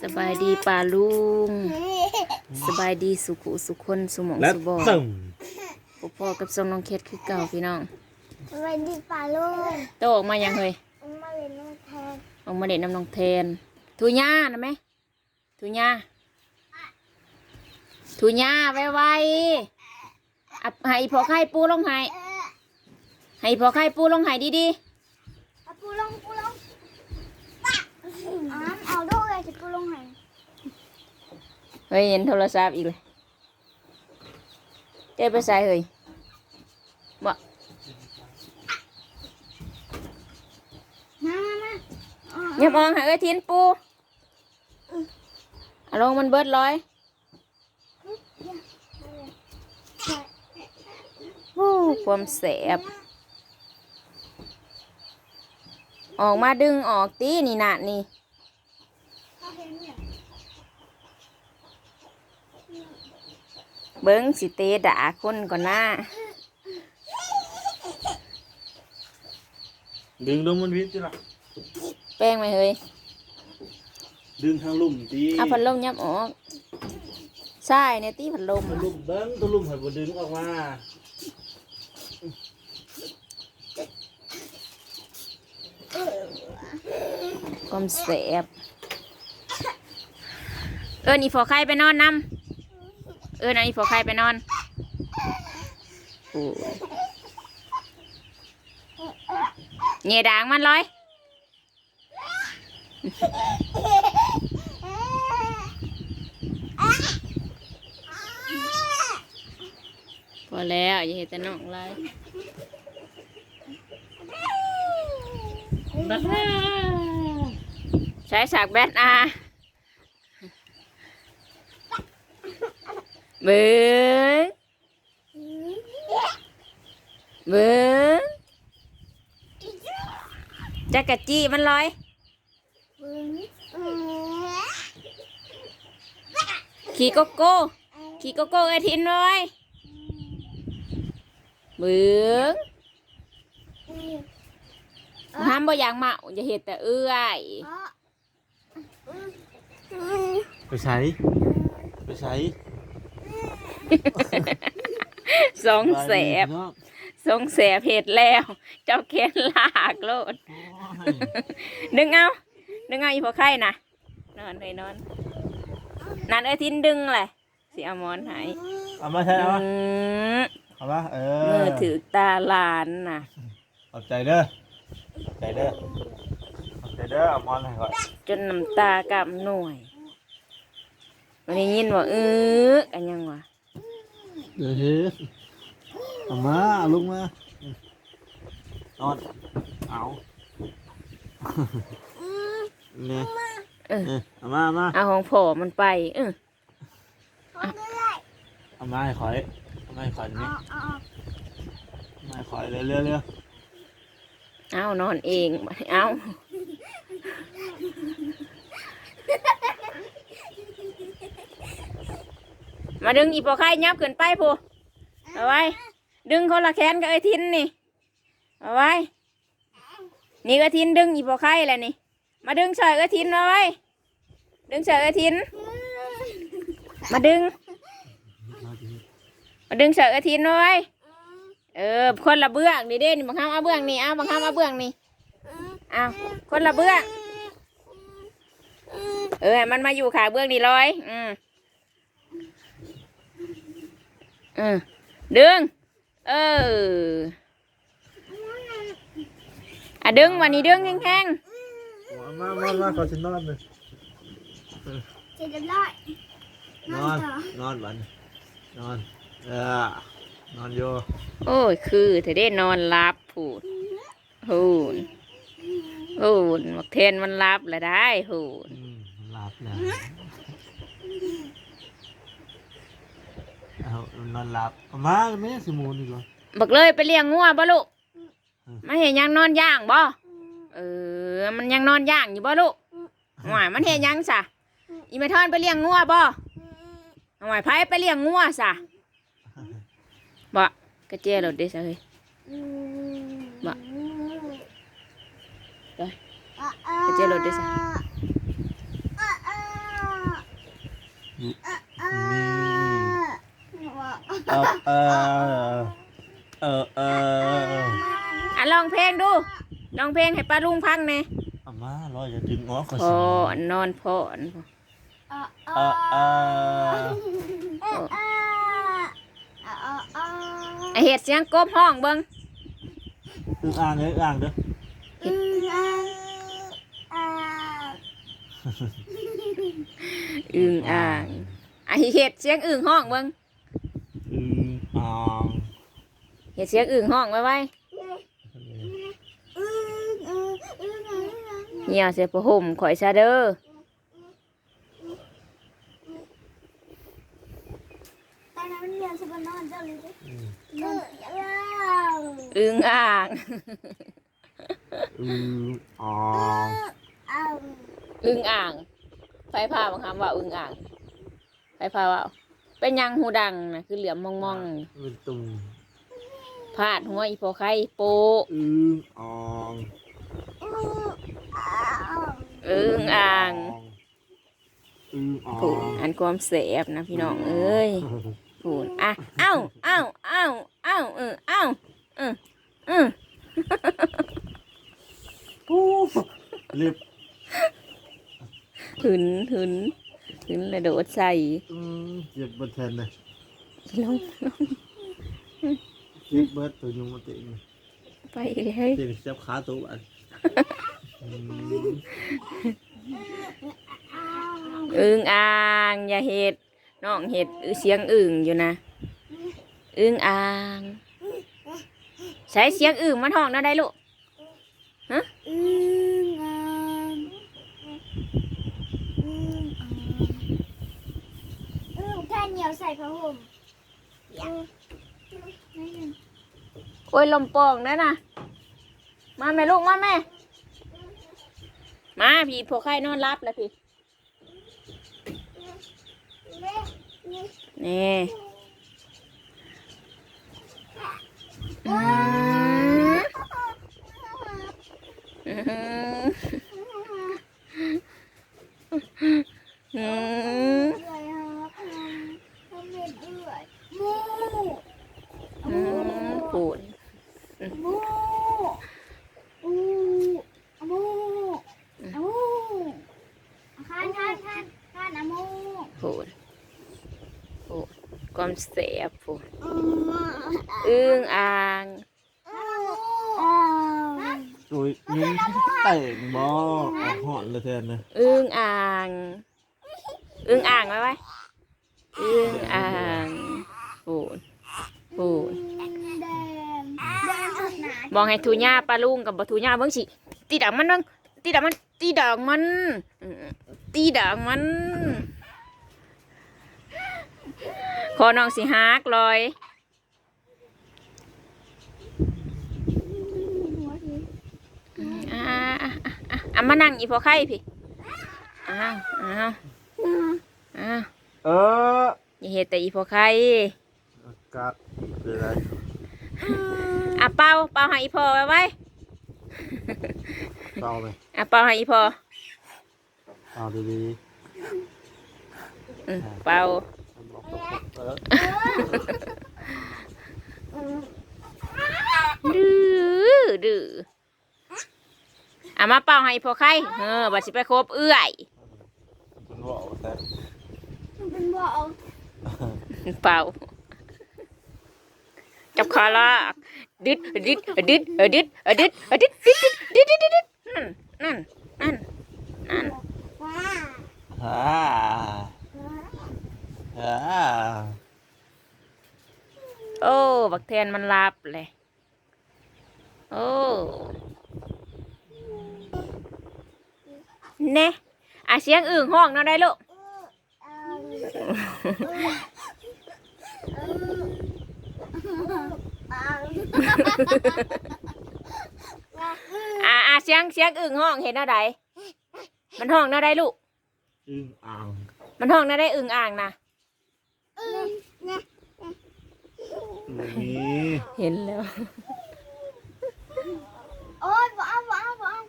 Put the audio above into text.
สบายดีป่าลุง สบายดีสุขุสุคนสุหมองและสุบอตึงพพ่อกับทรงน้องเคสคือเก่าพี่น้องสวัสดีป่าลุงโตออกมายังเฮ้ยมาเล่นน้องแทนออกมาเด็ดน้ำน้องแทนทุญ่านะไหมทุญ่าทุญ่าไวไวๆอับให้พอไข่ปูลงให้ให้พอไข่ปูลงให้ดีเอาปูลงปูลงอ้ามเอาด้วยเลย จะปูลงไหนเฮ้ยเห็นโทรศัพท์อีกเลยเจ๊ไปใส่เฮ้ยบ่มามามาอย่ามองหาเอ้ยทินปูอาลงมันเบิดร้อยวู้ความแสบ ออกมาดึงออกตีนี่นะนี่ เขาเห็นเนี่ย เบิ้งสิเตด่าคนก่อนหน้าดึงลงมันวิทย์จิละแป้งไหมเฮ้ยดึงทางลุ่มตีเอาพัดลมยับออกใช่เนี่ยตีพัดลมตัวลุ่มเบิ้งตัวลุ่มให้บดึงออกมาความแสบเอิญอีพอไข่ไปนอนนำ เอิญอันอีพอไข่ไปนอนโอ้เงียด่างมันเลยพอแล้วอย่าเห็นแต่น้องไรใช้สากแบทอา เบิ้งเบิ้งจักกะจีมันลอยขี่โกโก้ขี่โกโก้ไอทินเลยเบิ้งห้ามบ่อย่ากเมาอย่าเห็ดแต่เอื้อยไปใช้ไปใช้ สองแสบสองแสบเห็ดแล้ว เจ้าเค้นลากโลดดึงเอา ดึงเอาอีพอไข่นะนอนเลยนอน นั่นไอทินดึงเลยสิเอาหมอนใหายเอามาใช้เอามาเอามาเออมือถือตาหลานน่ะขอบใจเด้อขอบใจเด้อขอบใจเด้อเอามอนให้ก่อนจนน้ำตากำหน่วยวันนี้ยินว่าเออกันยังวะ เดี๋ยวเฮ้เอามาเอาลุกมานอนเอาเนี่ยเออเออเอามาเอามาเอาของพ่อมันไป เออเอาด้วยเอามาให้ขอยเอามาให้ขอยอ๋นี่ออ๋อเอามาให้ขอยเร็วเร็วเร็วเอานอนเองเอา มาดึงอีปอไข่ยับขึ้นไปพูเอาไว้ ดึงคนละแขนกับไอ้ทินนี่ เอาไว้ นี่ก็ทินดึงอีปอไข่แหละนี่ มาดึงเฉยก็ทินเอาไว้ ดึงเฉยก็ทิน มาดึง มาดึงเฉยก็ทินเอาไว้ เออ คนละเบื้องนี่เด้นี่บางครั้งเอาเบื้องนี่ เอาบางครั้งเอาเบื้องนี่ เอาคนละเบื้อง เออ มันมาอยู่ขาเบื้องนี่ร้อย อืม อืมดึง เอออะดึงวันนี้ดึงแห้งมามามาขอฉันนอนเลยเจ็ดร้อยนอน นอนวันนอน เออนอนอยู่ๆโอ้ยคือเธอได้นอนรับพูดหูนหูนมักเทนมันรับแล้วได้หูน อืมหลับแล้วเอา นอนหลับเอามาไม่ใช่สมูนอีกเหรอบักเลยไปเลี้ยงงัวบ่ลูกอืมมันเห็นยังนอนย่างบ่เออ มันยังนอนย่างอยู่บ่ลูกหวายมันเห็นยังสะอีเมทอนไปเลี้ยงงัวบ่หวายไผไปเลี้ยงงัวสะบ่กระเจี๊ยรถเด้ซะเฮ้ยบะไปไปเจอรถด้วยสิอะอะ นี่ อ่า เออเออเออเอออะลองเพลงดูลองเพลงให้ป้าลุงพังแหน่อาม่ารออย่าดึงง้อขอพสิอนอนพอนอ่าเออเอออ่าอ่าอ่าอ่าอ่าไอเห็ดเสียงกบห้องเบิ้งอึ่งอ่างเด้ออึ่งอ่างเด้ออืมอ่าอ่าอึ่งอ่างไอเห็ดเสียงอึ่งห้องเบิ้ง อึ่งอ่าง เห็ดเสียงอึ่งห้องไว้ไว้อืมอืมอืมอืมอืมเหี่ยวเสียผ้าห่มข่อยซะเด้อตอนนั้นมันเรียนสบนอนเจ้าเลยดิอืมนอนยาวอึ่งอ่างอึ่งอ่างอ้าวอึ่งอ่างไฟพาบังคับว่าอึ่งอ่างไฟพาว่าเป็นหยังหูดังนะคือเหลือมมองมองเป็นตุ่มๆ พาดหัวอีพอไข่โปะอึ่งอ่างอ้าวอึ่งอ่างอึ่งอ่าผูนงอันความเสบนะพี่น้องเอ้ยผูนอะเอ้าเอ้าเอ้าเอ้าเออเอ้าเออเออปูเรียบหึนหึนหึนแล้วโดดใส่อืมเจ็บเบิดแทนเลยลงเจ็บเบิดตัวยุงมาเตะนี่ไปเลยเตะเจ็บขาตัวอันอืมอึ่งอ่างอย่าเห็ดน้องเห็ดอึเสียงอึ่งอยู่นะอึ่งอ่างใช้เสียงอึ่งมันห้องนั่นได้ลูกอืมอ่างอืมอ่างอืมแค่เหนียวใส่ผ้าห่มอืมไม่เห็น โอ้ยลมป่งนั่นน่ะมาแม่ลูกมาแม่ มาพี่พวกไข่นอนรับแล้วพี่นี่อืมอืม เอื่อยฮะทำเม็ดเอื่อยมู อืมปูด มูอูมูอูทานทานทานทานอะมู ปูดปูดความเสียบปูดอืมอึ้งอ่างอ่าโอ้ยยุงเต่งบ่ออกหอนเลยแทนนะอึ้งอ่างอึ้งอ่างไว้ไว้อึ้งอ่างปูดปูดแดงแดงสุดหนาบอกให้ทูญ่าปลาลุงกับบ่ทูญ่าเบิ่งสิตีดังมันเบิ่งตีดังมันตีดังมันอืมตีดังมันข อน้องสิฮักลอยอ่าอะอะอะอะมานั่งอีพอไข่พี่อ้าวอ้าวอ้าวเอออย่าเฮ็ดแต่อีพอไข่กาศเป็นไรอะเป่าเป่าให้อีพอไว้ไว้เศร้าไหมอะเป่าให้อีพอเอาดีอืมเป่า ดื้อดื้ออะมาเป่าให้พอไข่เออบัดสิไปครบเอื้อยคุณบอกแต่มันเป็นบ่อเอาเป่าจับคอลากดึดดึดดึดดึดดึดดึดดึดดึดดึดดึดดึดนั่นนั่นนั่นนั่นฮ่า โอ้ บักเทียนมันลับเลย โอ้เน่อะเสียงอึ่งห้องเนาะได้ลูกอะอะเสียงเสียงอึ่งห้องเห็นอะไรมันห้องเนาะได้ลูก อึ้งอ่าง มันห้องเนาะได้อึ่งอ่างนะ นี่เห็นแล้ว โอ้ยว้าวว้าวว้าว